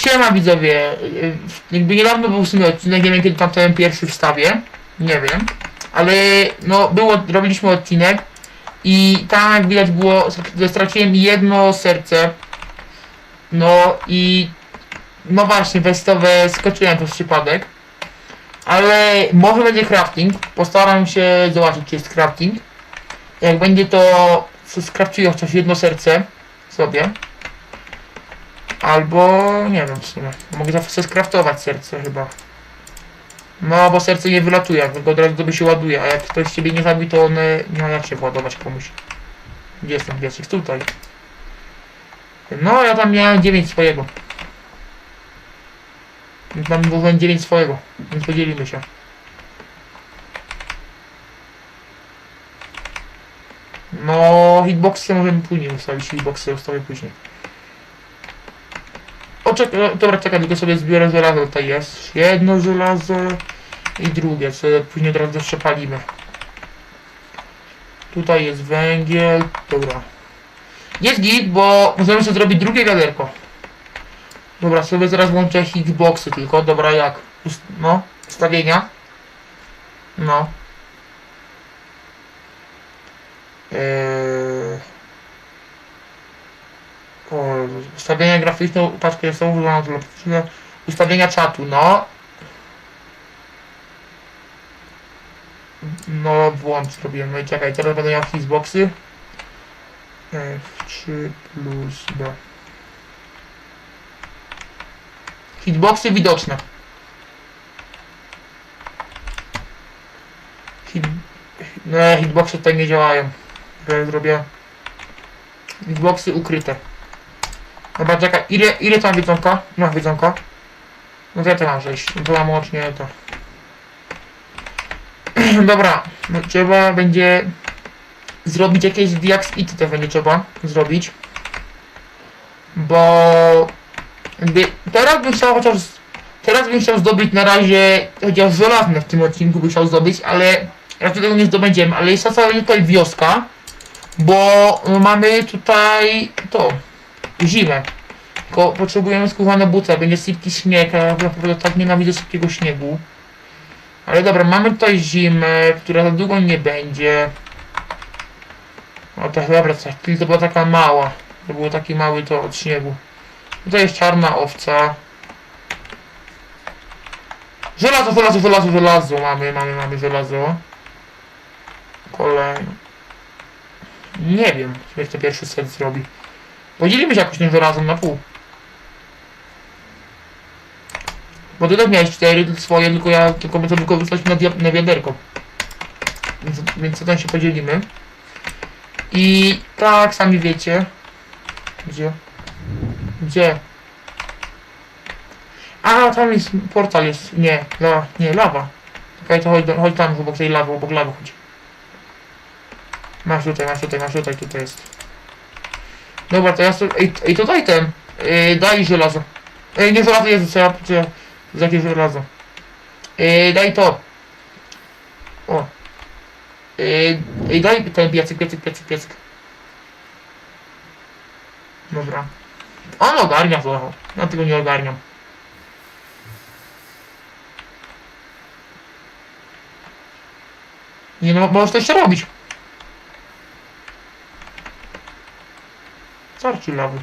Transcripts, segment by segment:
Siema widzowie, Y, jakby niedawno był w sumie odcinek, nie wiem kiedy tam ten pierwszy wstawię, nie wiem, ale no było, robiliśmy odcinek i tam jak widać było, straciłem jedno serce, no i no właśnie, westowe skoczyłem przez przypadek, ale może będzie crafting, postaram się zobaczyć czy jest crafting, jak będzie to skraftuję chociaż jedno serce sobie. Albo nie wiem w sumie. Mogę zawsze skraftować serce chyba. No bo serce nie wylatuje, tylko od razu tobie się ładuje, a jak ktoś ciebie nie zabi, to one nie ma jak się władować komuś. Gdzie jest ten piesek? Tutaj. No ja tam miałem 9 swojego. Tam włożyłem 9 swojego, więc podzielimy się. No, hitboxy możemy później ustawić, hitboxy ustawię później. O, czek o, dobra, czekaj, tylko sobie zbiorę żelazo, tutaj jest jedno żelazo i drugie, co później od razu jeszcze palimy. Tutaj jest węgiel, dobra. Jest git, bo możemy sobie zrobić drugie wiaderko. Dobra, sobie zaraz włączę hitboxy tylko, dobra, jak? No, ustawienia. No. Eee... Ustawienia graficzne, paczkę są wyglądają ustawienia czatu, no. No, włącz zrobiłem, no i czekaj, teraz będę miał Xboxy. F3 plus B. Hitboxy widoczne. Hit... Nie, hitboxy tutaj nie działają. Ja zrobię hitboxy ukryte. Dobra, czekaj, ile, ile tam wiedzonka? No, wiedzonka. No ja to mam 6. No to mam łącznie to. Dobra, no trzeba będzie zrobić jakieś i to będzie trzeba zrobić. Bo jakby teraz bym chciał chociaż teraz bym chciał zdobyć na razie chociaż żelazne w tym odcinku bym chciał zdobyć, ale raczej tego nie zdobędziemy, ale jest tutaj wioska, bo mamy tutaj to zimę. Tylko potrzebujemy skórzane buty, będzie sypki śnieg, a ja naprawdę tak nienawidzę sypkiego śniegu. Ale dobra, mamy tutaj zimę, która za długo nie będzie. O tak dobra, coś, to była taka mała. To był taki mały to od śniegu. Tutaj jest czarna owca. Żelazo, żelazo, żelazo, żelazo. Mamy, mamy, mamy żelazo. Kolejne. Nie wiem, czy jeszcze pierwszy set zrobi. Podzielimy się jakoś tym żelazem na pół. Bo ty też miałeś cztery swoje, tylko ja tylko my to wykorzystaliśmy na, na wiaderko. Więc, więc tam się podzielimy. I tak, sami wiecie. Gdzie? Gdzie? A, tam jest portal jest. Nie, la, nie, lawa. Czekaj, to chodź, chodź tam obok tej lawy, obok lawy chodź. Masz tutaj, masz tutaj, masz tutaj, tutaj jest. Dobra, to ja sobie... Ej, ej to daj ten. Ej, daj żelazo. Ej, nie żelazo, Jezu, ja... Co ja z jakie żelazo? Ej, daj to. O. Ej, ej, daj ten piecyk, piecyk, piecyk, piecyk. Dobra. On ogarnia to. Ja tego nie ogarniam. Nie no, możesz to robić. Starczy lawy.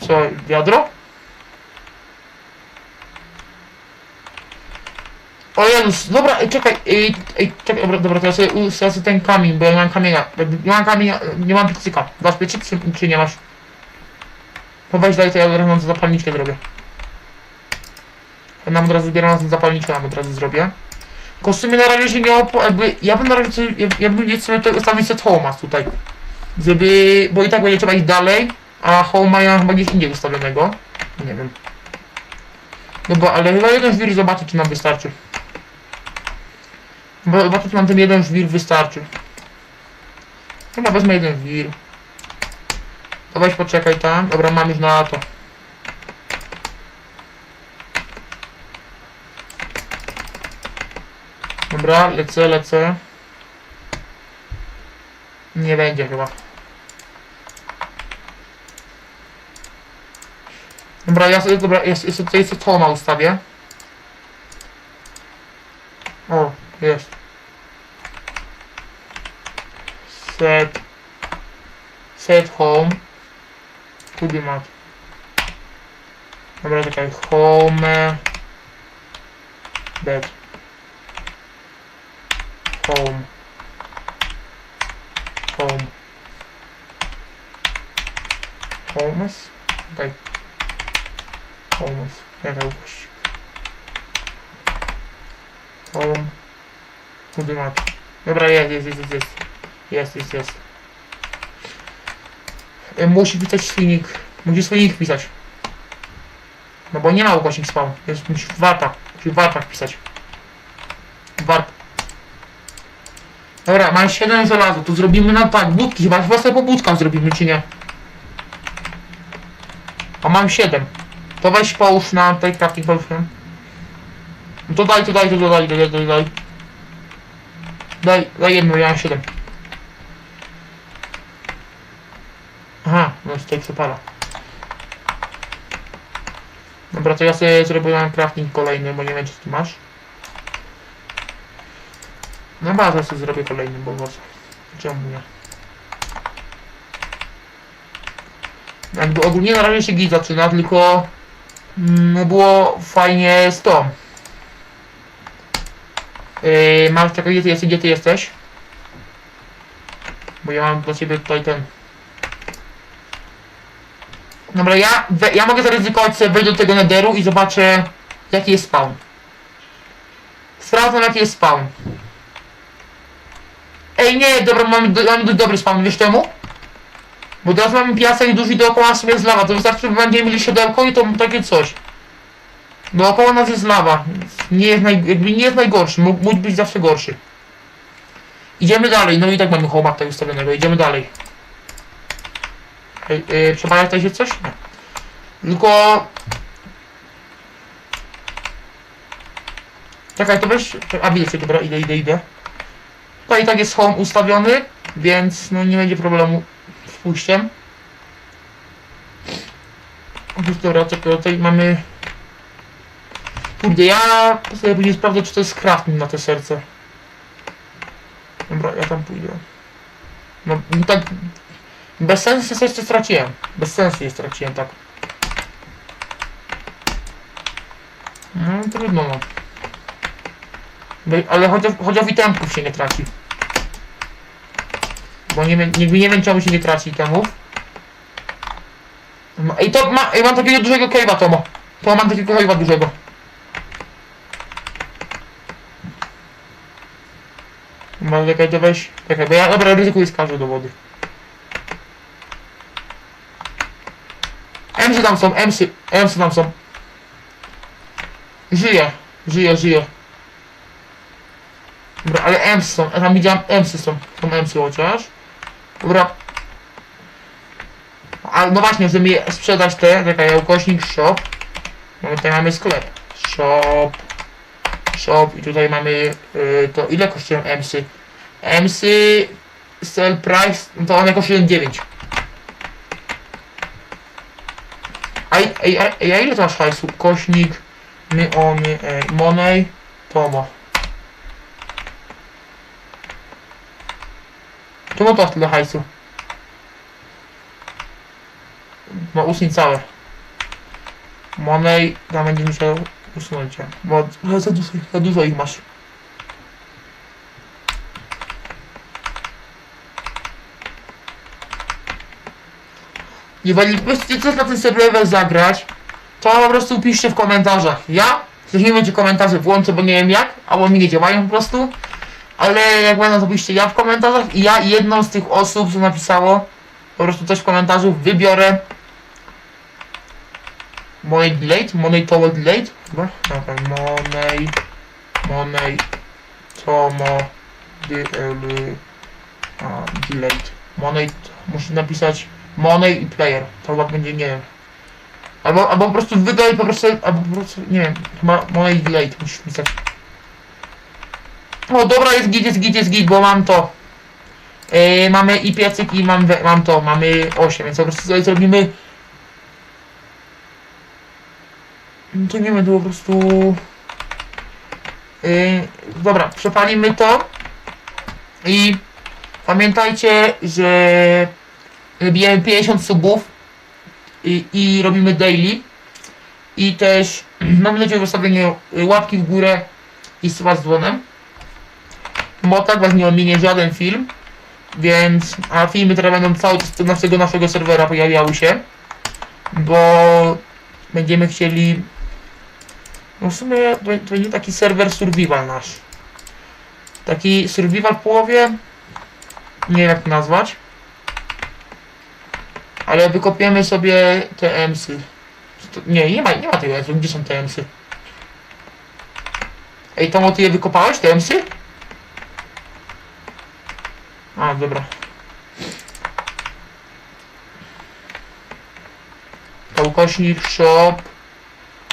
Co, wiadro? O Jezus, dobra, czekaj, ej, ej, czekaj, dobra, dobra, ja sobie usadzę ten kamień, bo ja nie mam kamienia, nie mam kamienia, nie mam piecyka. Dasz piecyk, czy, czy nie masz? Weź daj, to ja od razu zapalniczkę zrobię. Nam od razu zbieram na zapalniczkę, nam od razu zrobię. Tylko na razie się nie opo... jakby, ja bym na razie sobie, ja, ja bym nie to ustawić set home'a tutaj. Żeby, bo i tak będzie trzeba iść dalej, a home'a ja chyba gdzieś indziej ustawionego. Nie wiem. Dobra, ale chyba jeden żwir zobaczy, czy nam wystarczy. Bo zobaczę, czy nam ten jeden żwir wystarczy. Chyba wezmę jeden żwir. Weź poczekaj tam. Dobra, mam już na to. Dobra, lecę, lecę. Nie będzie chyba. Dobra, ja sobie, dobra, ja sobie tutaj sobie ustawię. O, jest. Set. Set home. Kudy mat. Dobra, czekaj. Home. Bed. Home. Home. Daj. Homes. Nie dał gość. Home. Kudy mat. Dobra, jest, jest, jest, jest, jest. Jest, jest. E, Musi pisać swójnik. Musi swójnik pisać. No bo nie ma ukośnik spawn. Jest, musi w wartach. Musi w pisać. Wart. Dobra, mam 7 żelaza, to zrobimy na tak, budki, chyba, chyba sobie po budkach zrobimy, czy nie? A mam 7. To weź połóż na tej crafting potion. No to daj, to daj, to daj, daj, daj, daj. Daj, daj jedno, ja mam 7. Aha, no z tej przepala. Dobra, to ja sobie zrobiłem crafting kolejny, bo nie wiem, czy ty masz. No bazę sobie zrobię kolejny, bo po co? Czemu nie? Jakby ogólnie na razie się git zaczyna, tylko mm, no było fajnie z tą. Yy, mam czekaj, gdzie ty jesteś, gdzie ty jesteś? Bo ja mam dla ciebie tutaj ten. Dobra, ja, we, ja mogę zaryzykować sobie wejść do tego nederu i zobaczę jaki jest spawn. Sprawdzam jaki jest spawn. Ej nie, dobra, mamy dość dobry spawn, wiesz czemu? Bo teraz mamy piasek duży i dookoła sobie jest lawa, to wystarczy, że będziemy mieli siodełko i to takie coś. Dookoła nas jest lawa, nie jest, naj, nie jest najgorszy, mógł, być zawsze gorszy. Idziemy dalej, no i tak mamy tutaj ustawionego, idziemy dalej. Ej, yy, przebadać tutaj się coś? Nie. Tylko... Czekaj, to weź... A widzę dobra, idę, idę, idę. Tutaj i tak jest home ustawiony, więc no nie będzie problemu z pójściem. Dobra, tutaj mamy... Kurde, ja sobie później sprawdzę, czy to jest crafting na te serce. Dobra, ja tam pójdę. No, no tak... Bez sensu serce straciłem. Bez sensu je straciłem, tak. No, trudno, no. Ale chociaż, chociaż itemków się nie traci. Bo nie nigdy nie wiem czemu się nie traci. No, Ej, to ma, ej, mam takiego dużego cave'a, Tomo. To mam takiego cave'a dużego. Mam czekaj, to weź. Czekaj, bo ja, dobra, ryzykuję skażę do wody. Emsy tam są, emsy, emsy tam są. Żyje, żyje, żyje. Dobra, ale Ems są, ja tam widziałem Emsy są, są Emsy chociaż. Dobra. A no właśnie, żeby je sprzedać te, czekaj, ukośnik shop. No tutaj mamy sklep. Shop. Shop i tutaj mamy y, to ile kosztują Emsy? Emsy sell price, no to one kosztują 9. A, a, ile to masz hajsu? Kośnik, my, ony, e, money, Tomo. Czemu to aż tyle hajsu? No usuń całe. Money, tam będzie musiał usunąć je. Bo za dużo, za dużo ich masz. Jeżeli coś na ten serwer zagrać, to po prostu piszcie w komentarzach. Ja, jeśli nie będzie komentarzy włączę, bo nie wiem jak, albo mi nie działają po prostu. Ale jak będą to piszcie ja w komentarzach i ja jedną z tych osób, co napisało po prostu coś w komentarzu wybiorę Money Delayed, Money Tower Delayed, chyba? Dobra, Money, Money, Tomo, Delayed, Money, muszę napisać Money i Player, to chyba będzie, nie wiem. Albo, albo po prostu wydaj po prostu, albo po prostu, nie wiem, chyba Money Delayed musisz pisać. O dobra, jest git, jest git, jest git, bo mam to. Yy, mamy i piecyk i mam, mam to, mamy 8, więc po prostu sobie zrobimy... To nie to po prostu... Yy, dobra, przepalimy to. I pamiętajcie, że bijemy 50 subów i, i robimy daily. I też mam nadzieję wystawienie łapki w górę i suba z dzwonem. Bo tak was nie ominie żaden film. Więc, a filmy teraz będą cały czas z naszego serwera pojawiały się. Bo będziemy chcieli... No w sumie to, będzie taki serwer survival nasz. Taki survival w połowie. Nie wiem jak to nazwać. Ale wykopiemy sobie te emsy. Nie, nie ma, nie ma tego emsy. Gdzie są te emsy? Ej, Tomo, ty je wykopałeś, te emsy? A, dobra. To ukośnik, shop,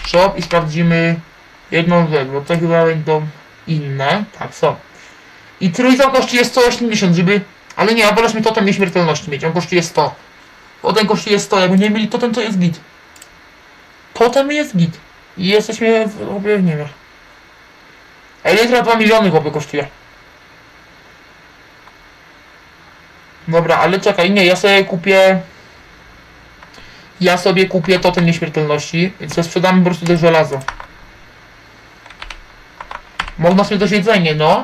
shop i sprawdzimy jedną rzecz, bo to chyba będą inne. Tak, są. I trójka kosztuje 180, żeby... Ale nie, ja wolę totem nieśmiertelności mieć, on kosztuje 100. Potem kosztuje 100, jakby nie mieli totem, to jest git. Totem jest git. I jesteśmy w obie, nie wiem. Elytra 2 miliony chłopie kosztuje. Dobra, ale czekaj, nie, ja sobie kupię... Ja sobie kupię totem nieśmiertelności, ja sprzedam po prostu te żelazo. Można sobie też jedzenie, no.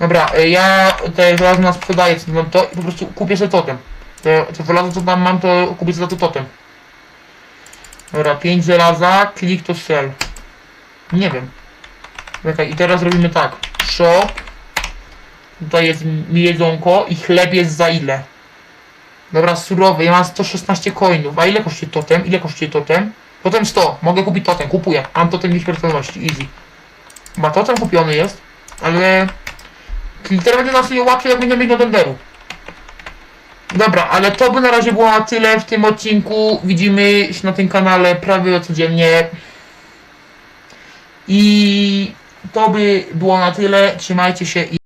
Dobra, y, ja te żelazo na sprzedaję, co to i po prostu kupię sobie totem. Te, te żelazo co tam mam, to kupię sobie za to totem. Dobra, 5 żelaza, click to sell. Nie wiem. Czekaj, i teraz robimy tak. Shop. Tutaj jest mi jedzonko i chleb jest za ile? Dobra, surowy, ja mam 116 coinów. A ile kosztuje totem? Ile kosztuje totem? Totem 100. Mogę kupić totem, kupuję. Mam totem nieśmiertelności, easy. Ma totem kupiony jest, ale... Teraz będzie nas łatwiej, jak będziemy mieć do tenderu. Dobra, ale to by na razie było na tyle w tym odcinku. Widzimy się na tym kanale prawie codziennie. I to by było na tyle. Trzymajcie się i